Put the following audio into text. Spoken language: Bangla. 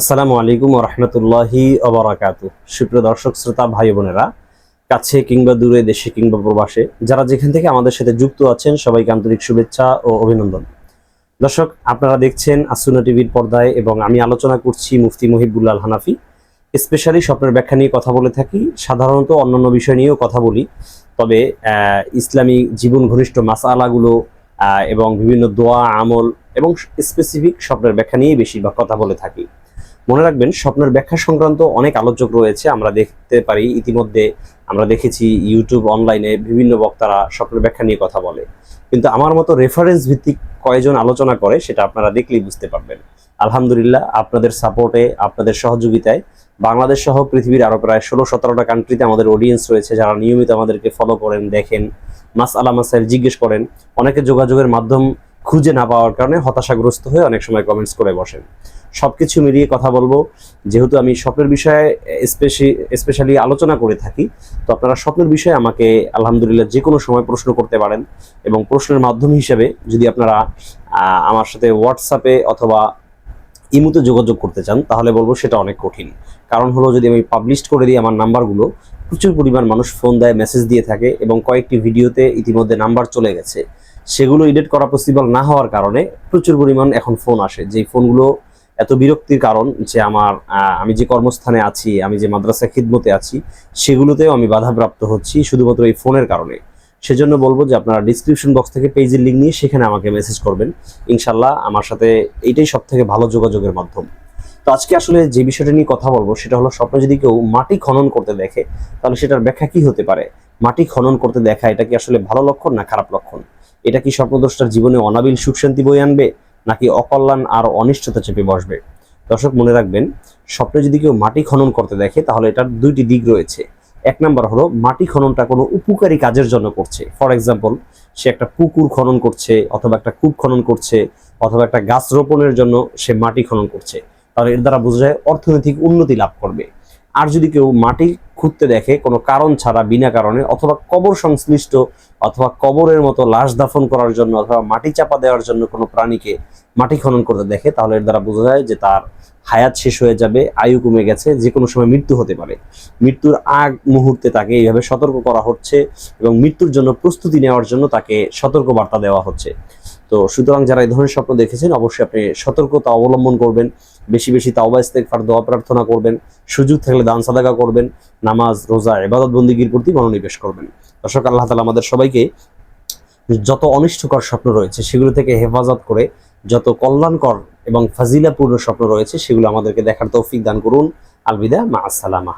আসসালামু আলাইকুম রহমতুল্লাহি অবরাকাত সুপ্রিয় দর্শক, শ্রোতা, ভাই বোনেরা, কাছে কিংবা দূরে, দেশে কিংবা প্রবাসে, যারা যেখান থেকে আমাদের সাথে যুক্ত আছেন, সবাইকে আন্তরিক শুভেচ্ছা ও অভিনন্দন। দর্শক, আপনারা দেখছেন আসুনা টিভির পর্দায় এবং আমি আলোচনা করছি মুফতি মহিবুল্লাল হানাফি। স্পেশালি স্বপ্নের ব্যাখ্যা নিয়ে কথা বলে থাকি। সাধারণত অন্যান্য বিষয় নিয়েও কথা বলি। তবে ইসলামী জীবন ঘনিষ্ঠ মাসালাগুলো এবং বিভিন্ন দোয়া, আমল এবং স্পেসিফিক স্বপ্নের ব্যাখ্যা নিয়েই বেশিরভাগ কথা বলে থাকি। মনে রাখবেন, স্বপ্নের ব্যাখ্যা সংক্রান্ত অনেক আলোচক রয়েছে, আমরা দেখতে পারি। ইতিমধ্যে আমরা দেখেছি ইউটিউব অনলাইনে বিভিন্ন বক্তারা স্বপ্নের ব্যাখ্যা নিয়ে কথা বলে। কিন্তু আমার মতো রেফারেন্স ভিত্তিক কয়জন আলোচনা করে, সেটা আপনারা দেখলেই বুঝতে পারবেন। আলহামদুলিল্লাহ, আপনাদের সাপোর্টে আপনাদের সহযোগিতায় বাংলাদেশ সহ পৃথিবীর আরও প্রায় ষোলো সতেরোটা কান্ট্রিতে আমাদের অডিয়েন্স রয়েছে, যারা নিয়মিত আমাদেরকে ফলো করেন, দেখেন। মাস আলা মাসাইল জিজ্ঞেস করেন। অনেকে যোগাযোগের মাধ্যম খুঁজে না পাওয়ার কারণে হতাশাগ্রস্ত হয়ে অনেক সময় কমেন্টস করে বসেন। সবকিছু মিলিয়ে কথা বলব। যেহেতু আমি স্বপ্নের বিষয়ে স্পেশি স্পেশালি আলোচনা করে থাকি, তো আপনারা স্বপ্নের বিষয়ে আমাকে আলহামদুলিল্লাহ যে কোনো সময় প্রশ্ন করতে পারেন এবং প্রশ্নের মাধ্যম হিসেবে যদি আপনারা আমার সাথে হোয়াটসঅ্যাপে অথবা ইমুতে যোগাযোগ করতে চান, তাহলে বলব সেটা অনেক কঠিন। কারণ হলো যদি আমি পাবলিশ করে দিই আমার নাম্বারগুলো, প্রচুর পরিমাণ মানুষ ফোন দেয় মেসেজ দিয়ে থাকে এবং কয়েকটি ভিডিওতে ইতিমধ্যে নাম্বার চলে গেছে। সেগুলো এডিট করা পসিবল না হওয়ার কারণে প্রচুর পরিমাণ এখন ফোন আসে। যেই ফোনগুলো এত বিরক্তির কারণ যে আমার আমি যে কর্মস্থানে আছি, আমি যে মাদ্রাসা খিদমতে আছি, সেগুলোতেও আমি বাধাপ্রাপ্ত হচ্ছি শুধুমাত্র এই ফোনের কারণে। সেজন্য বলব যে আপনারা ডিসক্রিপশন বক্স থেকে পেজের লিঙ্ক নিয়ে সেখানে আমাকে মেসেজ করবেন। ইনশাল্লাহ আমার সাথে এইটাই সব থেকে ভালো যোগাযোগের মাধ্যম। তো আজকে আসলে যে বিষয়টা নিয়ে কথা বলব সেটা হলো স্বপ্ন যদি কেউ মাটি খনন করতে দেখে, তাহলে সেটার ব্যাখ্যা কি হতে পারে? মাটি খনন করতে দেখা, এটা কি আসলে ভালো লক্ষণ না খারাপ লক্ষণ? এটা কি স্বপ্নদ্রষ্টার জীবনে অনাবিল সুখ শান্তি বয়ে আনবে, নাকি অকল্যাণ আর অনিষ্টতা চেপে বসবে? দর্শক, মনে রাখবেন, স্বপ্নে যদি কেউ মাটি খনন করতে দেখে, তাহলে এটার দুইটি দিক রয়েছে। এক নাম্বার হলো, মাটি খননটা কোনো উপকারী কাজের জন্য করছে। ফর এক্সাম্পল সে একটা পুকুর খনন করছে, অথবা একটা কূপ খনন করছে, অথবা একটা গাছ রোপণের জন্য সে মাটি খনন করছে। তাহলে এর দ্বারা বোঝা যায় অর্থনৈতিক উন্নতি লাভ করবে। আর যদি কেউ মাটি খুঁড়তে দেখে কোনো কারণ ছাড়া, বিনা কারণে অথবা কবর সংশ্লিষ্ট অথবা কবরের মতো লাশ দাফন করার জন্য অথবা মাটি চাপা দেওয়ার জন্য কোনো প্রাণীকে মাটি খনন করতে দেখে, তাহলে এর দ্বারা বোঝা যায় যে তার হায়াত শেষ হয়ে যাবে, আয়ু কমে গেছে, যে কোনো সময় মৃত্যু হতে পারে। মৃত্যুর আগ মুহূর্তে তাকে এইভাবে সতর্ক করা হচ্ছে এবং মৃত্যুর জন্য প্রস্তুতি নেওয়ার জন্য তাকে সতর্ক বার্তা দেওয়া হচ্ছে। তো সুতরাং যারা এই ধরনের স্বপ্ন দেখেছেন, অবশ্যই আপনি সতর্কতা অবলম্বন করবেন, বেশি বেশি তাওবা, ইস্তেগফার, দোয়া প্রার্থনা করবেন সুযোগ থাকলে দান সাদাকা করবেন, নামাজ, রোজা, ইবাদত বন্দিগির প্রতি মনোনিবেশ করবেন। দর্শক, আল্লাহ তালা আমাদের সবাইকে যত অনিষ্টকর স্বপ্ন রয়েছে, সেগুলো থেকে হেফাজত করে যত কল্যাণকর এবং ফাজিলাপূর্ণ স্বপ্ন রয়েছে, সেগুলো আমাদেরকে দেখার তৌফিক দান করুন। আলবিদা, মা আসসালামা।